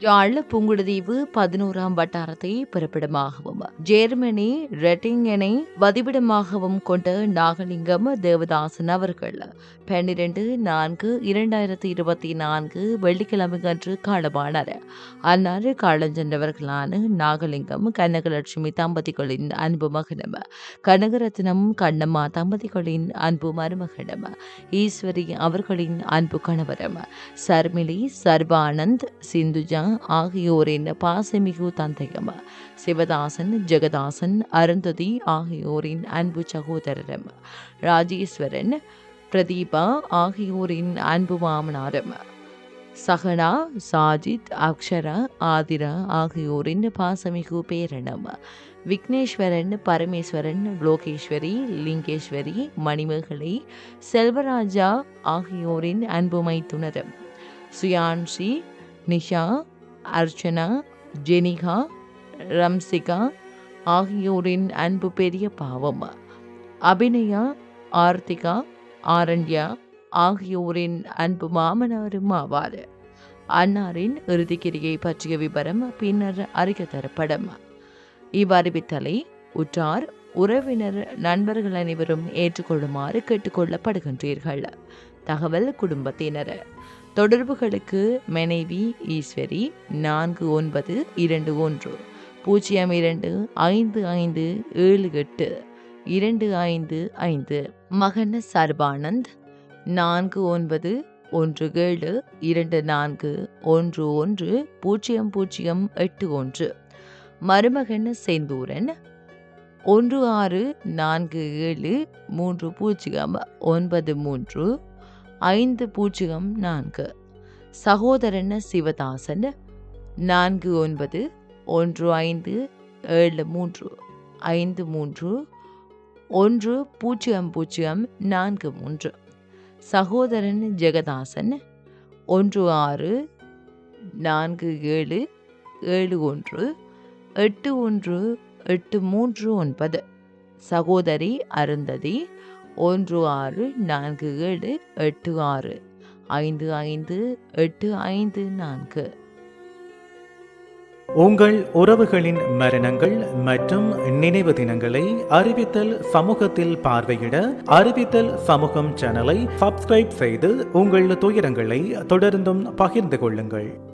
யாழ் புங்குடுதீவு பதினோராம் வட்டாரத்தை பிறப்பிடமாகவும் ஜெர்மனி ரெட்டிங்கனை வதிவிடமாகவும் கொண்ட நாகலிங்கம் தேவதாசன் அவர்கள் பன்னிரண்டு நான்கு இரண்டாயிரத்தி இருபத்தி நான்கு வெள்ளிக்கிழமை அன்று காலமானார். அன்னார் காலஞ்சென்றவர்களான நாகலிங்கம் கனகலட்சுமி தம்பதிகளின் அன்பு மகனும் கனகரத்னம் கண்ணம்மா தம்பதிகளின் அன்பு மருமகனும் ஈஸ்வரி அவர்களின் அன்பு கணவரும் சர்மிளி சர்வானந்த் சிந்துஜா ஆகியோரின் பாசமிகு தந்தையும் சிவதாசன் ஜெகதாசன் அருந்ததி ஆகியோரின் அன்பு சகோதரரும் ராஜேஸ்வரன் பிரதீபா ஆகியோரின் அன்பு மாமனாரும் சகனா சாஜித் அக்ஷரா ஆதிரா ஆகியோரின் பாசமிகு பேரனும் விக்னேஸ்வரன் பரமேஸ்வரன் லோகேஸ்வரி லிங்கேஸ்வரி மணிமேகலை செல்வராஜா ஆகியோரின் அன்புமை துணரும் சுயான்ஷி நிஷா அர்ச்சனா ஜெனிகா ரம்சிகா ஆகியோரின் அன்பு பெரிய பாவம். அபிநயா ஆர்த்திகா ஆரண்யா ஆகியோரின் அன்பு மாமனாரும் ஆவார். அன்னாரின் இறுதிக்கிரியை பற்றிய விவரம் பின்னர் அறிக்கை தரப்படும். இவ்வறிவித்தலை உற்றார் உறவினர் நண்பர்கள் அனைவரும் ஏற்றுக்கொள்ளுமாறு கேட்டுக்கொள்ளப்படுகின்றீர்கள். தகவல் குடும்பத்தினர். தொடர்புகளுக்கு மனைவி ஈஸ்வரி நான்கு ஒன்பது இரண்டு ஒன்று பூஜ்ஜியம் இரண்டு ஐந்து ஐந்து ஏழு எட்டு இரண்டு ஐந்து ஐந்து. மகன் சர்பானந்த் நான்கு ஒன்பது ஒன்று ஏழு இரண்டு நான்கு ஒன்று ஒன்று பூஜ்ஜியம் பூஜ்ஜியம் எட்டு ஒன்று. மருமகன் செந்தூரன் ஒன்று ஆறு நான்கு ஏழு மூன்று பூஜ்ஜியம் ஒன்பது மூன்று. ஐந்து பூஜ்ஜியம் நான்கு. சகோதரன் சிவதாசன் நான்கு ஒன்பது ஒன்று ஐந்து ஏழு மூன்று ஐந்து மூன்று ஒன்று பூஜ்ஜியம் பூஜ்ஜியம் நான்கு மூன்று. சகோதரன் ஜெகதாசன் ஒன்று ஆறு நான்கு ஏழு ஏழு ஒன்று எட்டு ஒன்று எட்டு மூன்று ஒன்பது. சகோதரி அருந்ததி ஒன்று ஆறு நான்கு ஏழு எட்டு ஆறு. ஐந்து ஐந்து எட்டு ஐந்து நான்கு. உங்கள் உறவுகளின் மரணங்கள் மற்றும் நினைவு தினங்களை அறிவித்தல் சமூகத்தில் பார்வையிட அறிவித்தல் சமூகம் சேனலை சப்ஸ்கிரைப் செய்து உங்கள் துயரங்களை தொடர்ந்தும் பகிர்ந்து கொள்ளுங்கள்.